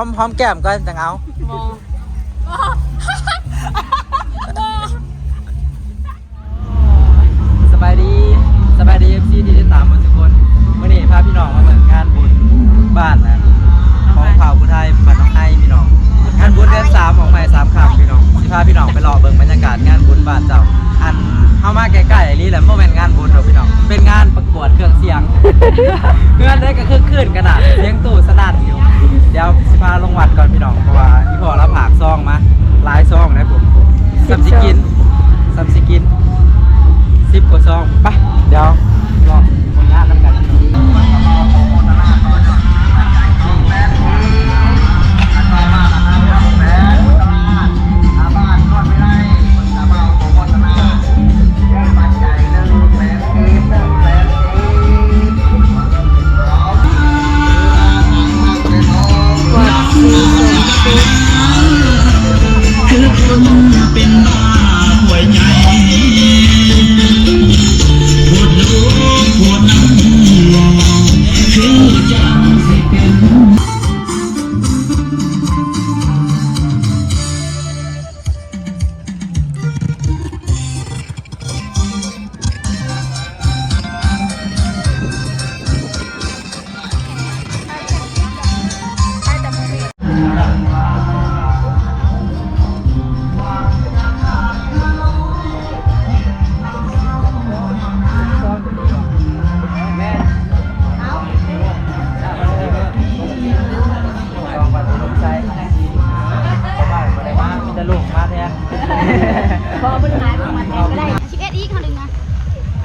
อมหอมแก้มก่อนจังเอาสบายดีสบายดีเอฟซีที่ติดตามมาทุกคนวันนี้พาพี่น้องมาเหมือนงานบุญบ้านนะของเผ่าผู้ไทยบ้านน้องไห้พี่น้องงานบุญเดือนสามของใหม่สามคำพี่น้องสิพาพี่น้องไปรอเบิ่งบรรยากาศงานบุญบ้านเจ้าอัน เข้ามาใกล้ๆอันนี้แหละเมื่อเป็นงานบุญเราพี่น้อง เป็นงานประกวดเครื่องเสียงเงินได้ก็คือขึ้นกระดาษเสียงตู้สนั่นอยู่ เดี๋ยวสิพาลงวัดก่อนพี่น้องเพราะว่าอีพอรับผากซองมาหลายซองนะผมสัมสิกินสัมสิกินสิบกว่าซองไปเดี๋ยวรอผลงานนกัน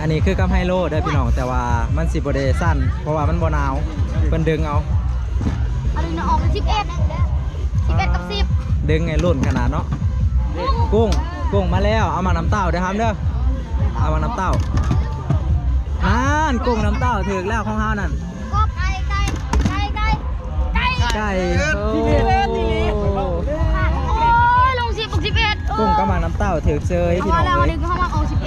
อันนี้คือกำไฮโลเด้อพี่น้องแต่ว่ามันสิบเดสั้นเพราะว่ามันบ่หนาวเพิ่นดึงเอาอันนี้ออกเป็นสิบเอ็ดสิบเอ็ดกับสิบดึงไงรุ่นขนาดเนาะกุ้งกุ้งมาแล้วเอามาน้ำเต้าเด้อครับเด้อเอามาน้ำเต้านั่นกุ้งน้ำเต้าถึกแล้วของเฮานั่นก็ไก่ไก่ไก่ไก่ไก่ไก่โอ้โอ้ยลงสิบกับสิบเอ็ดกุ้งก็มาน้ำเต้าถึกเซยพี่พน้อองแล้วเลอันย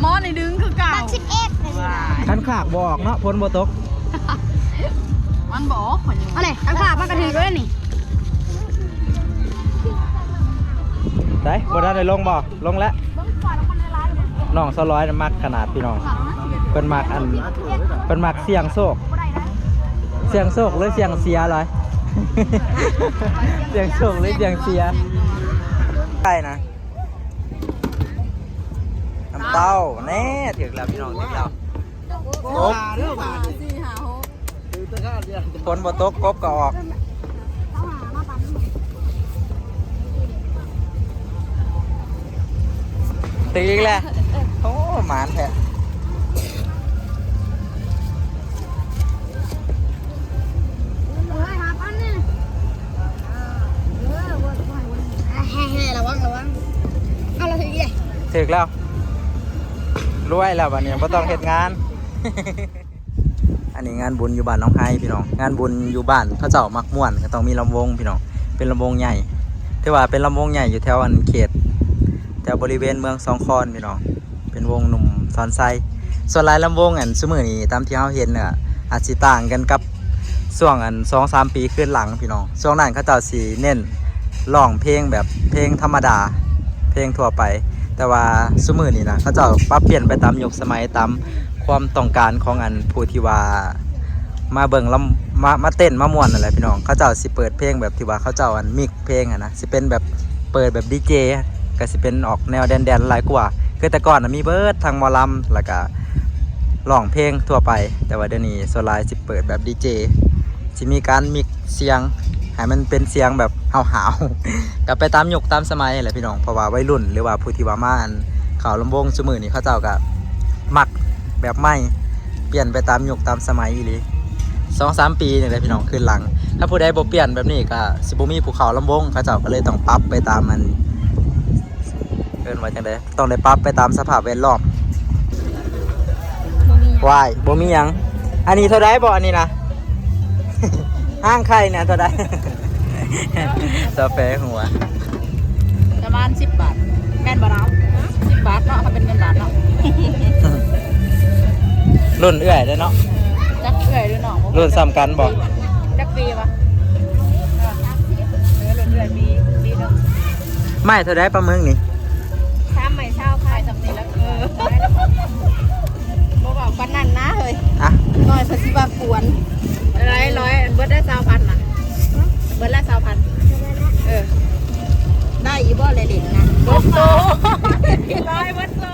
หมอในดึงคือเก่าตัดสิบเอ็ดขันขากบอกเนาะพ้นบ่ตกมันบอกขอนอยู่อะไรอันขาดมันกระถือด้วยนี่ได้บ่ได้ลงบ่ลงแล้วน้องสร้อยน่ะมักขนาดพี่น้องเพิ่นมักอันเพิ่นมักเสียงโศกเสียงโศกหรือเสียงเสียเลยเสียงโศกหรือเสียงเสียใช่นะน้ำ เต้าแน่ถึงแล้วพี่น้องถึงแล้วกบเรื่องผ่านสี่หาหกฝนบ่ตกกบก็ออกตีอีกแล้วโอ้หมานแท้เฮ้ยหาปั้นนี่แฮ่ๆระวังระวังเอาเราถืออีกเลยถึกแล้ว รวยแล้วบัดนี้บ่ต้องเฮ็ดงาน อันนี้งานบุญอยู่บ้านน้องไฮพี่น้อง งานบุญอยู่บ้านเขาเจ้ามักม่วนก็ต้องมีลำวงพี่น้อง เป็นลำวงใหญ่ที่ว่าเป็นลำวงใหญ่อยู่แถวอันเขตแถวบริเวณเมืองสองคอนพี่น้อง เป็นวงหนุ่มซอนไซส่วนลายลำวงอันสมือนี้ตามที่เราเห็นเนี่ยอาจสิต่างกันกับช่วงอันสองสามปีขึ้นหลังพี่น้องช่วงนั้นเขาเจ้าสีเน้นร้องเพลงแบบเพลงธรรมดา เพลงทั่วไป แต่ว่าสมือนี้นะเขาเจ้าปรับเปลี่ยนไปตามยุคสมัยตามความต้องการของอันผู้ที่ว่ามาเบิ่งลำมามาเต้นมาม่วนนั่นแหละพี่น้องเขาเจ้าสิเปิดเพลงแบบที่ว่าเขาเจ้าอันมิกเพลงอะนะสิเป็นแบบเปิดแบบดีเจก็สิเป็นออกแนวแดนๆหลายกว่าคือแต่ก่อนนะมีเบิร์ดทางมอลำแล้วก็ร้องเพลงทั่วไป แต่ว่าเดี๋ยวนี้โซลายสิเปิดแบบดีเจสิมีการมิกเสียง ให้มันเป็นเสียงแบบหาวๆก็ไปตามยุคตามสมัยแหละพี่น้องเพราะว่าวัยรุ่น หรือว่าผู้ที่ว่ามาอันข่าวลำวงสมือนี่เขาเจ้าก็มักแบบใหม่เปลี่ยนไปตามยุคตามสมัยอีหลีสองสามปีนี่แหละพี่น้องขึ้นหลัง ถ้าผู้ใดบ่เปลี่ยนแบบนี้ก็สิบ่มีภูเขาลำวงเขาเจ้าก็เลยต้องปรับไปตามมันเกินว่าจังไดต้องได้ปรับไปตามสภาพแวดล้อมวายบ่มีหยังอันนี้เท่าไดบ่อันนี้นะ ห้างไข่เนี่ยเท่าไดสเปรหัว ประมาณสิบบาท แม่นบ่เราสิบบาทเนาะถ้าเป็นเงินบาทเนาะรรุ่นเอื้อยเด้อเนาะจักเอื่อยหรือหนองรุ่นซ้ำกันบ่จักปีปะเออเออเรื่อยๆปีปีหนึงไม่เท่าได้ปลาหมึกนี่ข้ามใหม่เช่าขายสำนีแล้วเออบ่บอกปานนั้นนะเฮ้ยอะน้อยเพนสิบาปวน ร้อยร้อยเบิดได้สาวพันนะเบิดละสาวพันเออได้อีบ่เลยเด็ดนะเบิดโตร้อยเบิดโต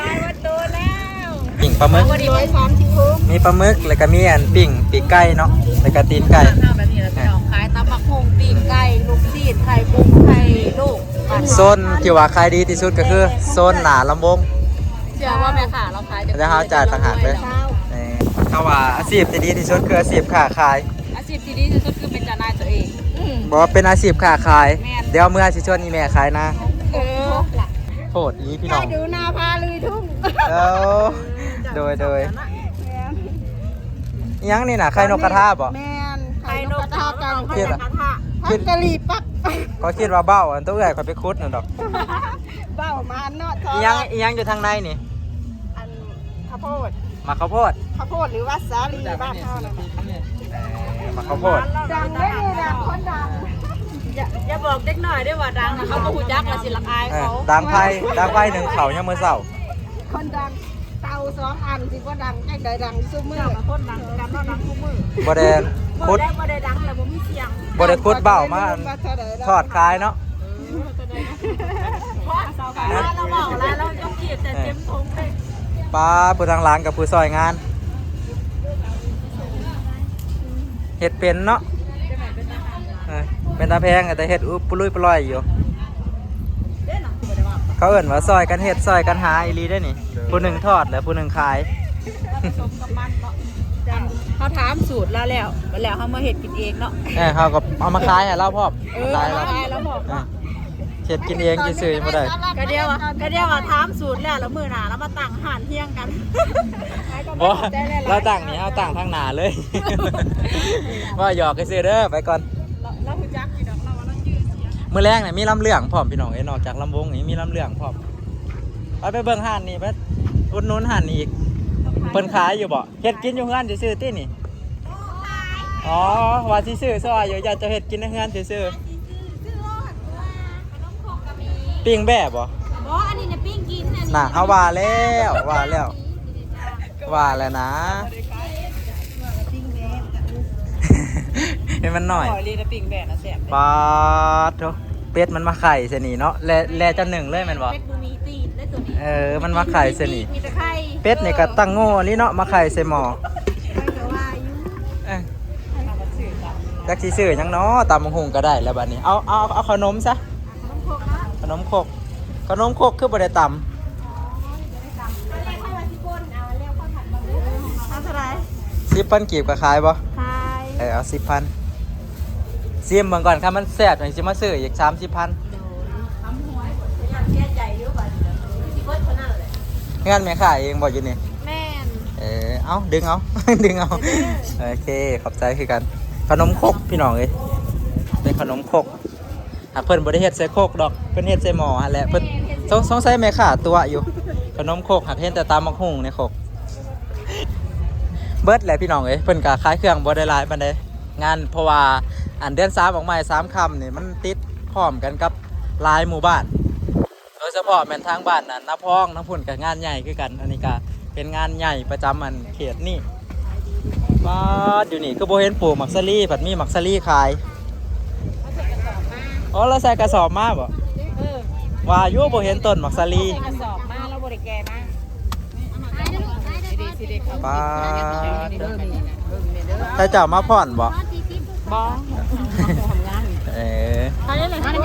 ร้อยเบิดโตแล้วปิ่งปลาหมึกวันนี้ร้อยสามสิบหกมีปลาหมึกแล้วก็มีอันปิ่งปีกไก่เนาะแล้วก็ตีนไก่ข้าวแบบนี้แล้วพี่น้องขายตำบักฮงปีกไก่ลูกซีดไข่กุ้งไข่ลูกโซนที่ว่าขายดีที่สุดก็คือโซนหนาลำวงเชื่อว่าแม่ค้าเราขายแล้วเขาจ่ายต่างหากเลย เช้านี่เขาว่าอาชีพที่ดีที่สุดคืออาชีพค้าขายอาชีพที่ดีที่สุดคือเป็นเจ้านายตัวเองบอกว่าเป็นอาชีพค้าขาย แม่น เดี๋ยวเมื่อสิชวนอีแม่ขายนะเออโทษอีพี่น้ได้องดูนาพาลุยทุ่งเออโดยโดยอิหยังนี่น่ะไข่นกกระทาบ่ แมนไข่นกกระทากันเครียดอะกระทะพักกะหรี่ปั๊บก็คิดว่าเบ้าอันตัวใหญ่ก็ไปคุดนั่นดอกเบ้ามาเนาะทออิหยังอิหยังอยู่ทางในนี่อันข้าวโพด หมักข้าวโพดข้าวโพดหรือว่าสาลีบ้านเฮานั่นน่ะเออหมักข้าวโพดดังได้เลยดังคนดังอย่าอย่าบอกเด็กหน่อยด้วยว่าดังนะเขาบ่ฮู้จักละสิละอายเออเขาดังไพ่ดังไพ่หนึ่งเขายังมือเศร้าคนดังเตาสองอันสิบ่ดังจังใดดังซุมื้อเจ้ากับคนดังกันเนาะดังคู่มือบ่ได้บ่คุดได้บ่ได้ดังแต่บ่มีเสียงบ่ได้คุดเบ้ามาอันทอดขายเนาะเพราะเสาขายเราบอกแล้วเราต้องเกียดแต่เต็มทงเลย ปลาผู้ทางร้านกับผู้ซอยงานเห็ดเป็นเนาะเออเป็นตาแพงแต่เห็ดอุปลุยปล่อยอยู่เด้อน่ะบ่ได้ว่าเขาเอิ่นว่าซอยกันเห็ดซอยกันหาอีหลีได้นี่ผู้หนึ่งทอดแล้วผู้หนึ่งขายผสมกับมันเนาะเขาถามสูตรแล้วแล้วแล้วเขามาเฮ็ดกินเองเนาะเออเขาก็เอามาขายให้เราพร้อมเออขายมาเราขายแล้วบอ กเออว่าเห็ดกินเองกินซื้อยังไม่ได้ ก็เดียวอะก็เดียวอะถามสูตรแล้วแล้วมื้อหน้าแล้วมาตั้งอาหารเที่ยงกันเพราะเราต่างนี้เอาต่างทางหนาเลย ว่าหยอกกันซื้อเด้อไปก่อน เราเราฮู้จักอยู่ดอกเราว่าเราชื่อเสียงมื้อแรกเนี่ยมีลำเรื่องพร้อมพี่น้องเอ้ยนอกจากลำวงนี่มีลำเรื่องพร้อมไปไปเบิ่งห่านนี่ไปอุดหนุนห่านนี่อีกเพิ่นขายอยู่บ่เฮ็ดกินอยู่เฮือนซื่อๆตินี่อ๋อว่าสิซื้อซอยอยู่อยากจะเฮ็ดกินในเฮือนซื่อๆ ปิ้งแบบบ่บ่อันนี้น่ะปิ้งกินอันนี้น่ะเฮาว่าแล้วว่าแล้ว ว่าแล้วนะให้มันหน่อยขอรีนะปิ่งแบะนะแซ่บปาดโถเป็ดมันมาไข่เสนีเนาะแลแลจะหนึ่งเลยแมันบ่เป็ดบ่มีตีนได้ตัวนี้เออมันมาไข่เสนีมีแต่ไข่เป็ดนี่ก็ตั้งโง่นี่เนาะมาไข่ใส่หม้อไม่ก็ว่าอยู่เอ้ยจักสิซื้อหยังเนาะตำบักหุงก็ได้แล้วบัดนี้เอาเอาเอาขนมซะต้องโคกนะ ขนมครกขนมครกคือบ่ได้ตเอาเรียกให้ว่าสิป่นเอาเรียกข้าวผัดมาดูเอาเท่าไหร่ำสิบพันกีบก็ขายบ่ไข่เออเอาสิบพันซิมเบิ่งก่อนครับมันแซ่บจังสิมาซื้ออีกสามสิบพันทำหัวอยากแก้ใจเยอะบัดสิเบิดคนนั้นแหละงานแม่ขายเองบ่อยู่นี่ แม่นเออเอาดึงเอา ดึงเอา โอเค ขอบใจคือกัน ขนมครกพี่น้องเอ้ยเป็นขนมครก หากเพิ่นบ่ได้เฮ็ดใส่ครกดอกเพิ่นเฮ็ดใส่หม้อหั่นแหละเพิ่นสงสงสัยแม่ค้าตัวอยู่ขนมครกหากเห็นแต่ตามมักหุ่งในครกเบิดแหละพี่น้องเอ้ยเพิ่นก็ขายเครื่องบ่ได้หลายปานใดงานเพราะว่าอันเดือน3ออกมา3ค่ำนี่มันติดพร้อมกันกับหลายหมู่บ้านโดยเฉพาะแม่นทางบ้านน่ะน้าพองน้าพุ่นกับงานใหญ่คือกันอันนี้ก็เป็นงานใหญ่ประจำอันเขตนี่บ้านอยู่นี่ก็บ่เห็นปลูกหมักซาลี่ผัดมีหมักซาลี่ขาย อ๋อเราใส่กระสอบมาบ่เออว่าอยู่บ่เห็นต้นหมักซาลี่กระสอบมาแล้วบ่ได้แก่มาดีสิเด็กเขาป้าดเด้อนี่นะเบิ่งนี่เด้อถ้าเจ้ามาพ่อนบ่บ่ทำงานเออใครเลยอันนี้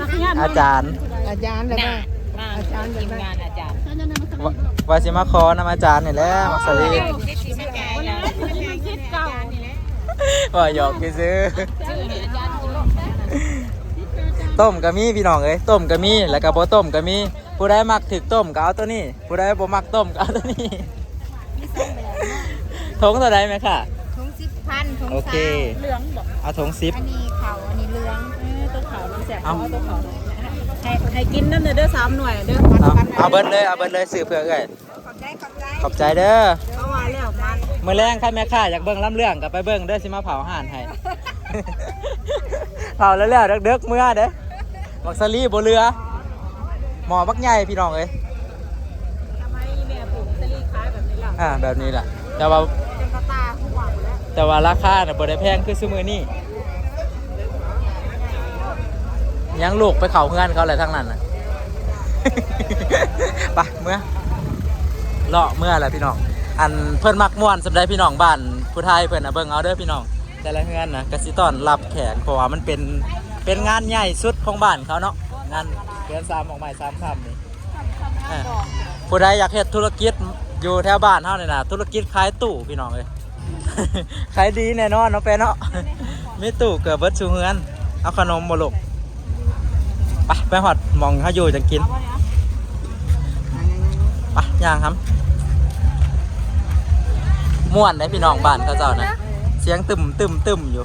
นักงานอาจารย์ อาจารย์เลยน่ะแม่อาจารย์ทีมงานอาจารย์ว่าว่าสิมาขอนำอาจารย์นี่แหละหมักซาลี่คิดสิแก่แล้วคิดเก่านี่แหละว่าหยอกซื้อ ชื่อนี่อาจารย์คุณ ต้มก็มีพี่น้องเอ้ยต้มก็มีแล้วก็บ่ต้มก็มีผู้ใดมักถึกต้มก็เอาตัวนี้ ผู้ใดบ่มักต้มก็เอาตัวนี้ทงตัวใดไหมค่ะถุงสิบพันถุงโอเคเหลืองบอกเอาทงซิปอันนี้เขาอันนี้เหลืองเออตัวขาวมันแสบเอาเอาตัวขาวให้ให้กินนั่นเด้อสามหน่วยเด้อเอาเอาเบิดเลยเอาเบิดเลยซื้อเพื่อเอ้ยขอบใจขอบใจขอบใจเด้อเด้แล้วมันมื้อแรงใครแม่ค้าอยากเบิ่งลำเรื่องก็ไปเบิ่งเด้อสิมาเผาห่านให้เผาแล้วแล้วเด็กๆเมื่อเด้อ บักสลีบ่เรือหมอบักใหญ่พี่น้องเอ้ยทำไมแม่ปลูกสลีคล้ายแบบนี้ล่ะอ่าแบบนี้แหละแต่ว่าเป็นกระตาหัวแล้วแต่ว่าราคาน่ะบ่ได้แพงคือซุมื้อนี้ยังลูกไปเข้าเฮือนเขาเลยทั้งนั้นน่ะไปเมื่อเลาะเมื่อแหละพี่น้อง อันเพิ่นมักม่วนสำหรับพี่น้องบ้านผู้ไทยเพิ่นน่ะเบิ่งเอาเด้อพี่น้อง แต่ละเฮือนน่ะก็สิต้อนรับแขกเพราะว่ามันเป็น เป็นงานใหญ่สุดของบ้านเขาเนาะงานเดือนสามออกใหม่สามค่ำนี่ทำงานก่อนผู้ใดอยากเฮ็ดธุรกิจอยู่แถวบ้านเฮานี่นะธุรกิจขายตู้พี่น้องเอ้ย ขายดีแน่นอนเนาะแปะเนาะมีตู้เกือบเบิดชูเฮือนเอาขนมบ่ลูกไปไปฮอดหมองเฮาอยู่จังกินเอาวะเนี่ยไปย่างครับม่วนได้พี่น้องบ้านเขาเจ้านะเสียงตึมตึมตึมอยู่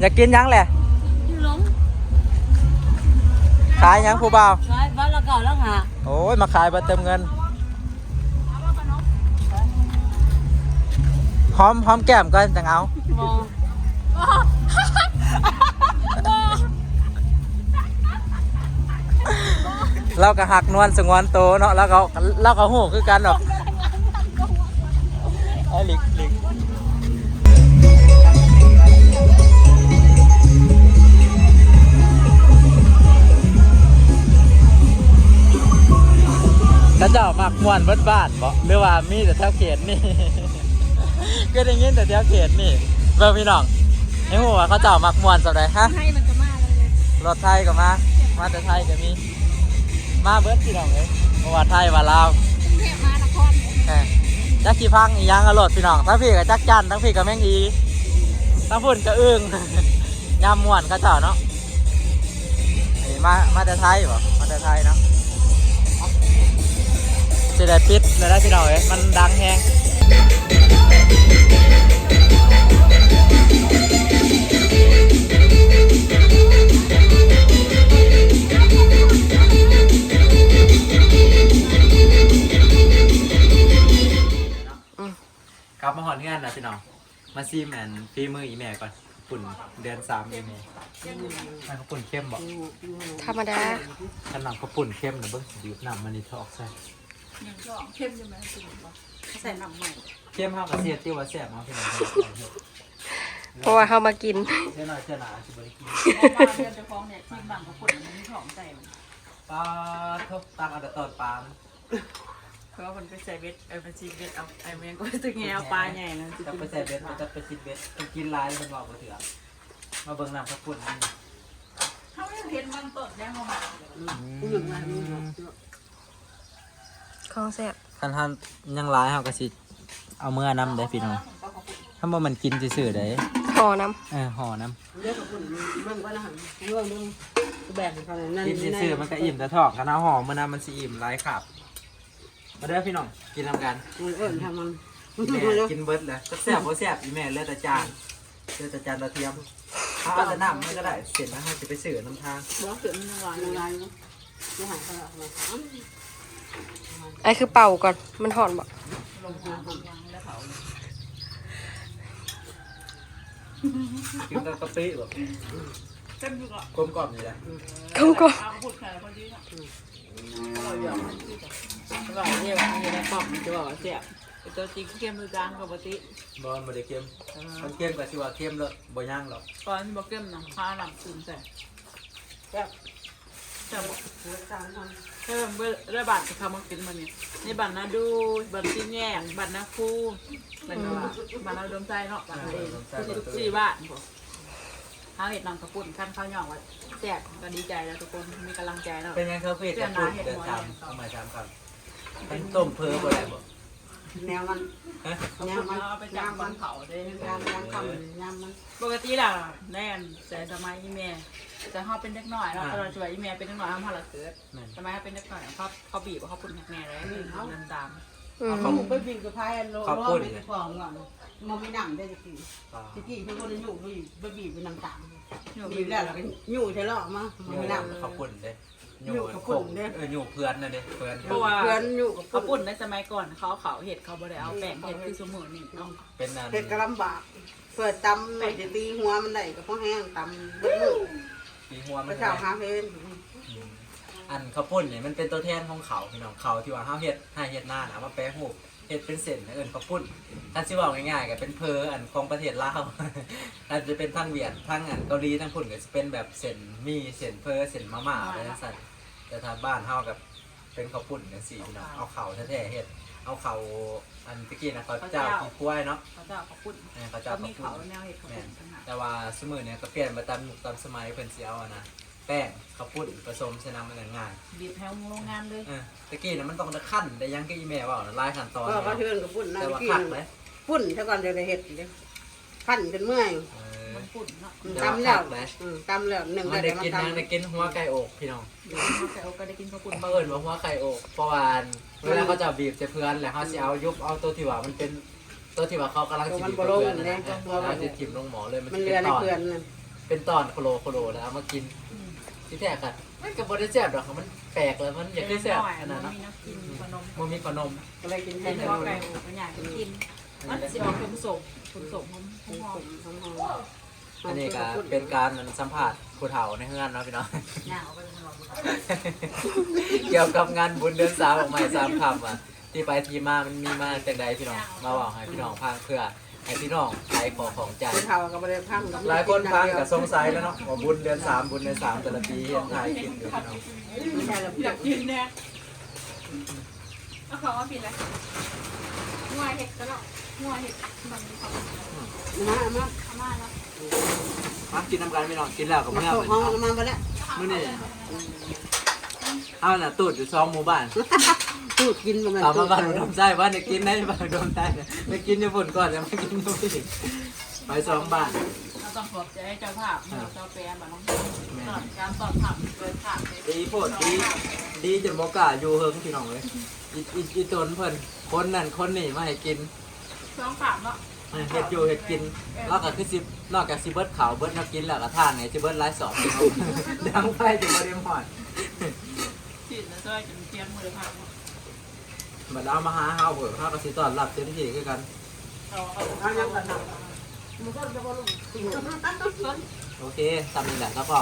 อยากกินหยังแหละอยู่หลงขายหยังผู้บ่าวใช่บ้านเราเก่าแล้วหาโอ้ยมาขายบ่เติมเงินหอมหอมแก้มก่อนจังเอามองเราก็หักนวลสงวนโตเนาะแล้วก็เราก็หูคือกันหรอกไอ้ลิกลิก แล้วเจ้ามักมวนเบิดบ้านบ่หรือว่ามีแต่แถวเขตนี่ ก็ได้ยินแต่แถวเขตนี่เบิ่งพี่น้องไอ้หัวาเขาเจ้ามักมวนสักใดฮะให้มันก็มาเลยรถไทยก็มา มาแต่ไทยก็มี มาเบิดพี่น้องเลยเพราะว่าไทยว่าลาวกรุงเทพมหานครเอ้ยจักกี่พังอีหยังก็รถพี่น้องทั้งพี่ก็จักจันทั้งพี่ก็แม่งอีทั้งพุ่นก็อึ้งยามม่วนเขาเจ้าเนาะนี่มามาแต่ไทยบ่มาแต่ไทยเนาะ จะได้ปิดเลยได้พี่น้องเอ้ยมันดังแฮงกลับมาหอนเงื่อนนะพี่น้อง มาซีแมนฟีมืออีแม่ก่อนปุ่นเดือนสามอีแม่มันก็ปุ่นเข้มบ่ธรรมดาขนาดก็ปุ่นเข้มนะเบิ้งดีบน้ำมันนี่ทอกใส่ ย่างก็เข้มใช่ไหมจริงป่ใส่หน้ำใหม่เข้มห้ากับเสียติ้วว่าแซ่บเนาะพี่น้องเพราะว่าเขามากินเสียหน่อยเสียหนาสิบริกินบ้านเรือนเจ้าของเนี่ยที่บางกระปุกมันมีของใส่ปลาทบตักอาแต่ตอนปลาเพราะว่ามันไปใส่เบ็ดเออมันชีเบ็ดเอาไอ้แมงก็จะแงวปลาใหญ่นะจะไปใส่เบ็ดมันจะไปกินเบ็ดไปกินลายมันบอกบ่เถื่อมาเบิ่งน้ำข้าวปุ้นนี่เขาไม่เห็นบางต้นแน่เขามา ของแซ่บคันท่านยังหลายเฮาก็สิเอาเมื่อนำได้พี่น้องถ้าบ่มันกินซื่อๆได้ห่อน้เออห่อน้เรื่องของคุณมันก็นะหันเรื่องนึงแบ่งกันนั่นำกินซื่อๆมันก็อิ่มแต่ท้องคันเอาห่อมื้อนั้นมันสิอิ่มหลายครับมาเด้อพี่น้องกินนำกันมันเอิญทำมันแม่กินเบิดเลยแซ่บบ่แซ่บอีแม่เหลือแต่จานเหลือแต่จานกระเทียมเอาแต่น้ำมันก็ได้เสร็จแล้วให้สิไปซื้อน้ำทาง บอกเกิดมันหวานอะไรเนาะไม่หายก็มาถามำ ไอ้คือเป่าก่อน มันห่อนบ่กินกับกะปิแบบเต็มอยู่อะกลมกล่อมอยู่เลยกุ้งก็เอาพูดแค่คนนี้เราหยอกมันที่อร่อยเนี่ยมันอยู่ในปอมมันจะบอกว่าเสียบตัวจริงเข้มมือจางกับปกติบอลบ่ได้เค็มมันเค็มกว่าสิว่าเค็มเลยบ่ย่างหรอกตอนที่บอกเข้มนะพาหลังซึมใส่แซ่บแต่บอก เริ่มเรื่อบัตรจะเขามากินมาเนี่ยในบัตรนาดูบัตรที่แง่บัตรนาคู่บัตรนาบัตรนาดมใจเนาะบัตรเองทุกสี่บ้านผมข้าวเห็ดนำกระปุ่นขั้นข้าวหย่องไว้แจกก็ดีใจแล้วทุกคนมีกำลังใจเนาะเป็นไงครับพี่จะปุ่นเดินตามเข้ามาตามครับเป็นต้มเพอบ่ได้บ่ แนวมันฮะแนวมันเอาไปจับมันเผาได้ยำยำคำยำมันปกติล่ะแน่นแต่สมัยอีเมลจะเขาเป็นเด็กหน่อยเนาะตอนช่วยอีเมลเป็นเด็กหน่อยเขาพาเราเกิดแม่นสมัยเขาเป็นเด็กหน่อยเขาเขาบีบเขาปุ่นแม่เลยเขาเดินตามอืมเขาบุกไปบินกับพายโลโลไปฟองก่อนมันไม่นั่งได้ตะกี้ตะกี้ทุกคนอยู่ไปไปบีบไปน้ำตาลบีบแล้วเราก็อยู่ใช่หรอมามันไม่นั่งขอบคุณเด้ อยู่กับปุ่นเด้เอออยู่เพื่อนน่ะเด้เพื่อนเพราะว่าเพื่อนอยู่กับเขาปุ่ปุ่นนในสมัยก่อนเขาเขาเห็ดเขาบ่ได้เอาแป้งเห็ดคือสมุนนี่เนาะเป็นนั่นเฮ็ดก็ลำบาก เปิดตำหน่อยจะตีหัวมันได้ก็พอแห้งตำเบิดมือปีหัวพมันระเจ้าหาเพนอันข้าวปุ้นเนี่ยมันเป็นตัวแทนของเขาพี่น้องเขาที่ว่าเฮาเฮ็ดให้เฮ็ดหน้าน่ะมาแปรรูป เฮ็ดเป็นเส้นเอิ้นข้าวปุ้นถ้าสิเว้าง่ายๆก็เป็นเพออันของประเทศลาวถ้าจะเป็นทางเวียดทางอันเกาหลีทางพุ่นก็สิเป็นแบบเส้นหมี่เส้นเพอเส้นมาม่าอะไรจังซั่นแต่ถ้าบ้านเฮากับเป็นข้าวปุ้นจังซี่พี่น้องเอาข้าวแท้ๆเฮ็ดเอาข้าวอันตะกี้นะเขาเจ้าขี้ควายเนาะเขาจะเอาเขาปุ่นเออเขาก็เจ้ามีข้าวเขาปุ้นแนวเห็ดเขาปุ่นต่างหากแต่ว่าสมือเนี่ยก็เปลี่ยนมาตามยุคตามสมัยเพิ่นสิเอาอะนะ แป้งข้าวปุ้นผสมใส่น้ำมันง่ายบีบแถวโรงงานเลยๆเออตะกี้น่ะมันต้องได้ขั้นได้ยังก็อีแม่ว่าหลายขั้นตอนก็เนาะก็เชิญกับปุ่นนะแต่ว่ากิคันกเลยปุ่นถ้าก่อนจะได้เฮ็ดเด้ขั้นจนเมื่อยเออ มันปุ่นเนาะแต่ว่าตำแล้วคักเลยอืมตำแล้วหนึ่งมันได้ได้มากินตำยังได้กินหัวไก่อกพี่น้องแต่เอาก็ได้กินข้าวปุ่นเขาเอิ้นว่าหัวไก่อกเพราะว่าเวลาเขาจะบีบใส่เพื่อนแล้วเขาสิเอายุบเอาตัวที่ว่ามันเป็นตัวที่ว่าเขากำลังสิบีบกับเพื่อนนั่นนะแล้วสิถิ่มลงหมอเลยมันมันสิเรืเป็อนในตอนเพื่อนนั่นเป็นตอนโคโลโคโลแล้วเอามากิน ที่แท้กันมันก็บ่ได้แซ่บดอกมันแปลกเลยมันอยากได้แซ่บขนาดนั้นมีน้ำกินขนมมันมีขนมก็เลยกินเป็ให้นได้ข้าวเลไก่ยโอ้ก็อยากกิน มันสิออกผสมผสมหอมหอมอันนี้ก็เป็นการสัมผัสผู้เฒ่าในเฮือนเนาะพี่น้องย่างเอาไปทำหลอดเกี่ยวกับงานบุญเดือนสามของใหม่สามคำอะที่ไปที่มามันมีมาจากใดพี่น้องมาบอกให้พี่น้องพังเพื่อ ให้พี่น้องใช้ของของใจ คนเฒ่าก็บ่ได้พังหลายคนพังกับสงสัยแล้วเนาะว่าบุญเดือนสามบุญเดือนสามแต่ละปีเห็นถ่ายคลิปอยู่พี่น้องไม่ใช่ละอยากกินแน่เอาของมาปิดเลยงัวเห็ดก็แล้วงัวเห็ดมันมีความมามาขม่าแล้วมากินน้ำกันพี่น้องกินแล้วกับมาเมื่อเข้าเหมือนห้องมาบ่แล้วมื้อนี้เอาน่ะตูดอยู่ซองหมู่บ้าน ตูดกินบ่แม่นเอาตูมาดบ้านอุดมใจว่าจะกินได้บ้านอุดมใจไปกินญี่ปุ่นก่อนแล้วมากินนู่นอีกไปสองบ้านเราต้องขอบใจเจ้าภาพเจ้าแปรบ้านน้องตอนการตอนทำเกินขาดเลยดีโพดดีดีจนบอกล้าอยู่เฮิงพี่น้องเลยอีอีอีตนเพิ่นคนนั่นคนนี่มาให้กินสองสามเนาะเออเฮ็ดอยู่เฮ็ดกินแล้วก็คือสินอกจากสิเบิดขาวเบิดมากินแล้วก็ท่านไงสิเบิดหลายสอบพี่น้องดังไฟจนบ่ได้หอดฉีดแล้วด้วยจนเทียนมือพัง บัดเอามาหาเฮาเบิดเฮาก็สิต้อนรับเต็มที่คือกันเอาเอาเอายังกันนะมันก็จะบ่ลงโอเคทำนี่แหละแล้วก็